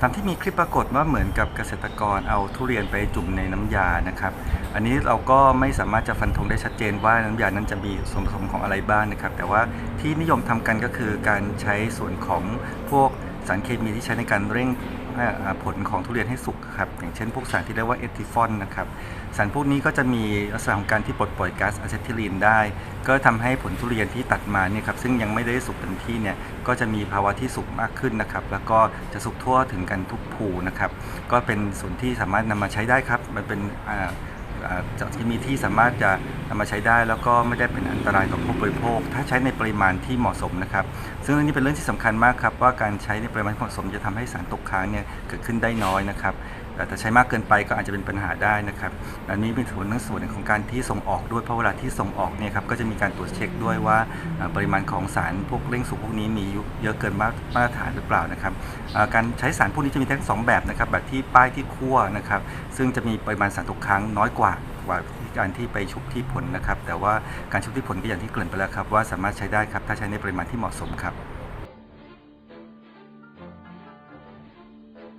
ตามที่มีคลิปปรากฏว่าเหมือนกับเกษตรกรเอาทุเรียนไปจุ่มในน้ำยานะครับ อันนี้เราก็ไม่สามารถจะฟันธงได้ชัดเจนว่าน้ำยานั้นจะมีส่วนผสมของอะไรบ้างนะครับ แต่ว่าที่นิยมทำกันก็คือการใช้ส่วนของพวกสารเคมีที่ใช้ในการเร่งผลของทุเรียนให้สุกครับอย่างเช่นพวกสารที่เรียกว่าเอทิฟอนนะครับสารพวกนี้ก็จะมีลักษณะของการที่ปลดปล่อยก๊าซอะเซทิลีนได้ ก็ทำให้ผลทุเรียนที่ตัดมาเนี่ยครับซึ่งยังไม่ได้สุกเต็มที่เนี่ยก็จะมีภาวะที่สุกมากขึ้นนะครับแล้วก็จะสุกทั่วถึงกันทุกภูนะครับก็เป็นส่วนที่สามารถนำมาใช้ได้ครับ มันเป็นอ่าอ่าสารเคมีที่สามารถจะนำมาใช้ได้แล้วก็ไม่ได้เป็นอันตรายต่อผู้บริโภค ถ้าใช้ในปริมาณที่เหมาะสมนะครับ ซึ่งเรื่องนี้เป็นเรื่องที่สำคัญมากครับว่าการใช้ในปริมาณที่เหมาะสมจะทำให้สารตกค้างเนี่ยเกิดขึ้นได้น้อยนะครับ แต่ถ้าใช้มากเกินไปก็อาจจะเป็นปัญหาได้นะครับอันนี้เป็นส่วนหนึ่งส่วนหนึ่งของการที่ส่งออกด้วยเพราะเวลาที่ส่งออกเนี่ยครับก็จะมีการตรวจเช็คด้วยว่าปริมาณของสารพวกเร่งสูบพวกนี้มีเยอะเกินมามาตรฐานหรือเปล่านะครับการใช้สารพวกนี้จะมีทั้งสองแบบนะครับแบบที่ป้ายที่คั่วนะครับซึ่งจะมีปริมาณสารตกค้างน้อยกว่ากว่าการที่ไปชุบที่ผลนะครับ แต่ว่าการชุบที่ผลก็อย่างที่เกริ่นไปแล้วครับว่าสามารถใช้ได้ครับถ้าใช้ในปริมาณที่เหมาะสมครับ